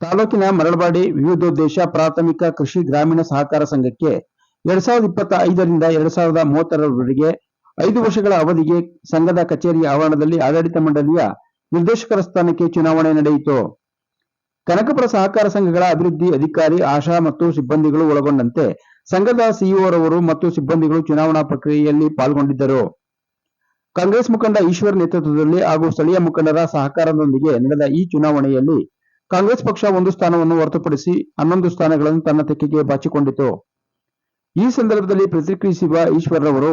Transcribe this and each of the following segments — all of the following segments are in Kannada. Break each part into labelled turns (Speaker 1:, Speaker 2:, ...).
Speaker 1: ತಾಲೂಕಿನ ಮರಳವಾಡಿ ವಿವಿಧೋದ್ದೇಶ ಪ್ರಾಥಮಿಕ ಕೃಷಿ ಗ್ರಾಮೀಣ ಸಹಕಾರ ಸಂಘಕ್ಕೆ ಎರಡ್ ಸಾವಿರದ ಇಪ್ಪತ್ತ ಐದರಿಂದ ಎರಡ್ ಸಾವಿರದ ಮೂವತ್ತರವರೆಗೆ ಐದು ವರ್ಷಗಳ ಅವಧಿಗೆ ಸಂಘದ ಕಚೇರಿಯ ಆವರಣದಲ್ಲಿ ಆಡಳಿತ ಮಂಡಳಿಯ ನಿರ್ದೇಶಕರ ಸ್ಥಾನಕ್ಕೆ ಚುನಾವಣೆ ನಡೆಯಿತು. ಕನಕಪುರ ಸಹಕಾರ ಸಂಘಗಳ ಅಭಿವೃದ್ಧಿ ಅಧಿಕಾರಿ, ಆಶಾ ಮತ್ತು ಸಿಬ್ಬಂದಿಗಳು ಒಳಗೊಂಡಂತೆ ಸಂಘದ ಸಿಇಒರವರು ಮತ್ತು ಸಿಬ್ಬಂದಿಗಳು ಚುನಾವಣಾ ಪ್ರಕ್ರಿಯೆಯಲ್ಲಿ ಪಾಲ್ಗೊಂಡಿದ್ದರು. ಕಾಂಗ್ರೆಸ್ ಮುಖಂಡ ಈಶ್ವರ್ ನೇತೃತ್ವದಲ್ಲಿ ಹಾಗೂ ಸ್ಥಳೀಯ ಮುಖಂಡರ ಸಹಕಾರದೊಂದಿಗೆ ನಡೆದ ಈ ಚುನಾವಣೆಯಲ್ಲಿ ಕಾಂಗ್ರೆಸ್ ಪಕ್ಷ ಒಂದು ಸ್ಥಾನವನ್ನು ಹೊರತುಪಡಿಸಿ ಹನ್ನೊಂದು ಸ್ಥಾನಗಳನ್ನು ತನ್ನ ತೆಕ್ಕೆಗೆ ಬಾಚಿಕೊಂಡಿತು. ಈ ಸಂದರ್ಭದಲ್ಲಿ ಪ್ರತಿಕ್ರಿಯಿಸಿರುವ ಈಶ್ವರ್ ಅವರು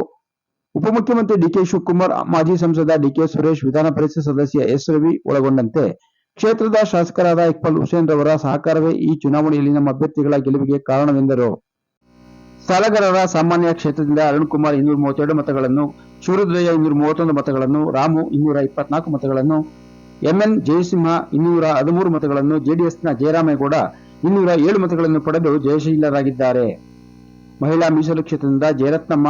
Speaker 1: ಉಪಮುಖ್ಯಮಂತ್ರಿ ಡಿಕೆ ಶಿವಕುಮಾರ್, ಮಾಜಿ ಸಂಸದ ಡಿಕೆ ಸುರೇಶ್, ವಿಧಾನ ಪರಿಷತ್ ಸದಸ್ಯ ಎಸ್ ರವಿ ಒಳಗೊಂಡಂತೆ ಕ್ಷೇತ್ರದ ಶಾಸಕರಾದ ಇಕ್ಬಾಲ್ ಹುಸೇನ್ ರವರ ಸಹಕಾರವೇ ಈ ಚುನಾವಣೆಯಲ್ಲಿ ನಮ್ಮ ಅಭ್ಯರ್ಥಿಗಳ ಗೆಲುವಿಗೆ ಕಾರಣವೆಂದರು. ಸಾಲಗಾರರ ಸಾಮಾನ್ಯ ಕ್ಷೇತ್ರದಿಂದ ಅರುಣ್ ಕುಮಾರ್ ಇನ್ನೂರ ಮೂವತ್ತೆರಡು ಮತಗಳನ್ನು ಶಿವರುದ್ರಯ್ಯ ಇನ್ನೂರ ಮೂವತ್ತೊಂದು ಮತಗಳನ್ನು, ರಾಮು ಇನ್ನೂರ ಇಪ್ಪತ್ನಾಲ್ಕು ಮತಗಳನ್ನು ಎಂಎನ್ ಜಯಸಿಂಹ ಇನ್ನೂರ ಹದಿಮೂರು ಮತಗಳನ್ನು, ಜೆಡಿಎಸ್ನ ಜಯರಾಮೇಗೌಡ ಇನ್ನೂರ ಏಳು ಮತಗಳನ್ನು ಪಡೆದು ಜಯಶೀಲರಾಗಿದ್ದಾರೆ. ಮಹಿಳಾ ಮೀಸಲು ಕ್ಷೇತ್ರದಿಂದ ಜಯರತ್ನಮ್ಮ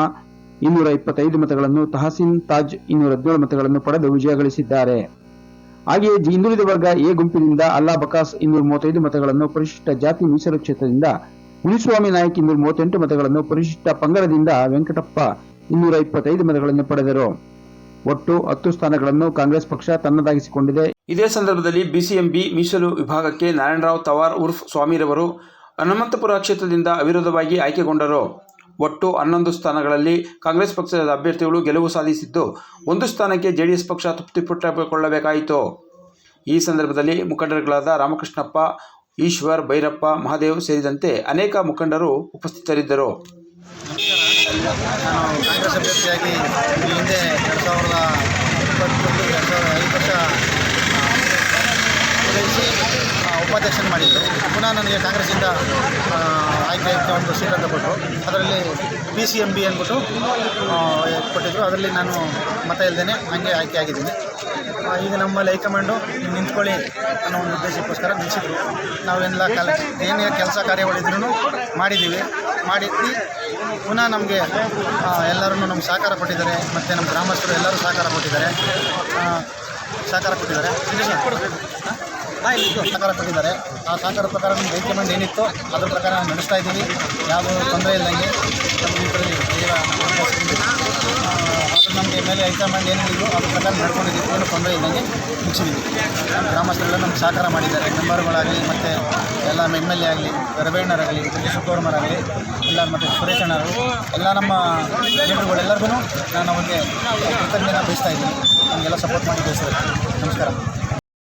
Speaker 1: ಇನ್ನೂರ ಇಪ್ಪತ್ತೈದು ಮತಗಳನ್ನು ತಹಸೀನ್ ತಾಜ್ ಇನ್ನೂರ ಹದಿನೇಳು ಮತಗಳನ್ನು ಪಡೆದು ವಿಜಯ ಗಳಿಸಿದ್ದಾರೆ ಹಾಗೆಯೇ ಹಿಂದುಳಿದ ವರ್ಗ ಎ ಗುಂಪಿನಿಂದ ಅಲ್ಲಾ ಬಕಾಸ್ ಇನ್ನೂರ ಮೂವತ್ತೈದು ಮತಗಳನ್ನು ಪರಿಶಿಷ್ಟ ಜಾತಿ ಮೀಸಲು ಕ್ಷೇತ್ರದಿಂದ ಮುನಿಸ್ವಾಮಿ ನಾಯಕ್ ಇನ್ನೂರ ಮೂವತ್ತೆಂಟು ಮತಗಳನ್ನು ಪರಿಶಿಷ್ಟ ಪಂಗಡದಿಂದ ವೆಂಕಟಪ್ಪ ಇನ್ನೂರ ಇಪ್ಪತ್ತೈದು ಮತಗಳನ್ನು ಪಡೆದರು. ಒಟ್ಟು ಹತ್ತು ಸ್ಥಾನಗಳನ್ನು ಕಾಂಗ್ರೆಸ್ ಪಕ್ಷ ತನ್ನದಾಗಿಸಿಕೊಂಡಿದೆ. ಇದೇ ಸಂದರ್ಭದಲ್ಲಿ ಬಿಸಿಎಂಬಿ ಮೀಸಲು ವಿಭಾಗಕ್ಕೆ ನಾರಾಯಣರಾವ್ ತವಾರ್ ಉರ್ಫ್ ಸ್ವಾಮಿರವರು ಹನುಮಂತಪುರ ಕ್ಷೇತ್ರದಿಂದ ಅವಿರೋಧವಾಗಿ ಆಯ್ಕೆಗೊಂಡರು. ಒಟ್ಟು ಹನ್ನೊಂದು ಸ್ಥಾನಗಳಲ್ಲಿ ಕಾಂಗ್ರೆಸ್ ಪಕ್ಷದ ಅಭ್ಯರ್ಥಿಗಳು ಗೆಲುವು ಸಾಧಿಸಿದ್ದು, ಒಂದು ಸ್ಥಾನಕ್ಕೆ ಜೆಡಿಎಸ್ ಪಕ್ಷ ತೃಪ್ತಿಪಟ್ಟುಕೊಳ್ಳಬೇಕಾಯಿತು ಈ ಸಂದರ್ಭದಲ್ಲಿ ಮುಖಂಡರುಗಳಾದ ರಾಮಕೃಷ್ಣಪ್ಪ, ಈಶ್ವರ್, ಭೈರಪ್ಪ, ಮಹಾದೇವ್ ಸೇರಿದಂತೆ ಅನೇಕ ಮುಖಂಡರು ಉಪಸ್ಥಿತರಿದ್ದರು.
Speaker 2: ನಾನು ಕಾಂಗ್ರೆಸ್ ಅಭ್ಯರ್ಥಿಯಾಗಿ ಹಿಂದೆ ಎರಡು ಸಾವಿರದ ಇಪ್ಪತ್ತೊಂದು, ಎರಡು ಸಾವಿರದ ಐದು ಮಾಡಿದ್ದು. ಪುನಃ ನನಗೆ ಕಾಂಗ್ರೆಸ್ಸಿಂದ ಆ, ಆಯ್ಕೆ ಆಯ್ಕೆ ಒಂದು ಸೀಟನ್ನು ಕೊಟ್ಟರು. ಅದರಲ್ಲಿ ಪಿ ಸಿ ಎಂ ಬಿ ಅಂದ್ಬಿಟ್ಟು ಕೊಟ್ಟಿದ್ದರು ಅದರಲ್ಲಿ ನಾನು ಮತ ಇಲ್ಲದೇ ಹಾಗೆ ಆಯ್ಕೆ ಆಗಿದ್ದೀನಿ. ಆ, ಈಗ ನಮ್ಮಲ್ಲಿ ಹೈಕಮಾಂಡು ನಿಂತ್ಕೊಳ್ಳಿ ಅನ್ನೋ ಒಂದು ಉದ್ದೇಶಕ್ಕೋಸ್ಕರ ನಿಲ್ಲಿಸಿದ್ರು ನಾವೆಲ್ಲ ಕೆಲ ಏನೇ ಕೆಲಸ ಕಾರ್ಯಗಳಿದ್ರೂ ಮಾಡಿದ್ದೀವಿ. ಮಾಡಿ ಪುನಃ ನಮಗೆ ಎಲ್ಲರೂ ನಮ್ಗೆ ಸಹಕಾರ ಕೊಟ್ಟಿದ್ದಾರೆ. ಮತ್ತು ನಮ್ಮ ಗ್ರಾಮಸ್ಥರು ಎಲ್ಲರೂ ಸಹಕಾರ ಕೊಟ್ಟಿದ್ದಾರೆ. ಸಹಕಾರ ಕೊಟ್ಟಿದ್ದಾರೆ. ಸಹಕಾರ ಕೊಟ್ಟಿದ್ದಾರೆ ಆ ಸಹಕಾರ ಪ್ರಕಾರ ನಮ್ಮ ಹೈಕಮಾಂಡ್ ಏನಿತ್ತು ಅದ್ರ ಪ್ರಕಾರ ನಾವು ನಡೆಸ್ತಾ ಇದ್ದೀವಿ. ಯಾವ ತೊಂದರೆ ಇಲ್ಲದಂಗೆ ಅದು ನಮಗೆ ಮೇಲೆ ಹೈಕಮಾಂಡ್ ಏನಿದ್ರು ಅದ್ರ ಪ್ರಕಾರ ನಡ್ಕೊಂಡಿದ್ದೀವಿ. ಏನು ತೊಂದರೆ ಇಲ್ಲದಂಗೆ ಮುಗಿಸಿದ್ದೀವಿ. ನಮ್ಮ ಗ್ರಾಮಸ್ಥರೆಲ್ಲ ನಮ್ಗೆ ಸಹಕಾರ ಮಾಡಿದ್ದಾರೆ. ಮೆಂಬರ್ಗಳಾಗಲಿ ಮತ್ತು ಎಲ್ಲ ಎಂ ಎಲ್ ಎ ಆಗಲಿ ರಬೇಣ್ಣರಾಗಲಿ ಶಿವಕುಮಾರಾಗಲಿ ಎಲ್ಲ ಮತ್ತು ಸುರೇಶ್ ಅಣ್ಣರು, ಎಲ್ಲ ನಮ್ಮ ಲೀಡರ್ಗಳೆಲ್ಲರಿಗೂ ನಾನು ಅವರಿಗೆ ಕೃತಜ್ಞತೆ ಬಯಸ್ತಾ ಇದ್ದೀನಿ. ನಮಗೆಲ್ಲ ಸಪೋರ್ಟ್ ಮಾಡಿ ಬಯಸ್ತಾರೆ ನಮಸ್ಕಾರ.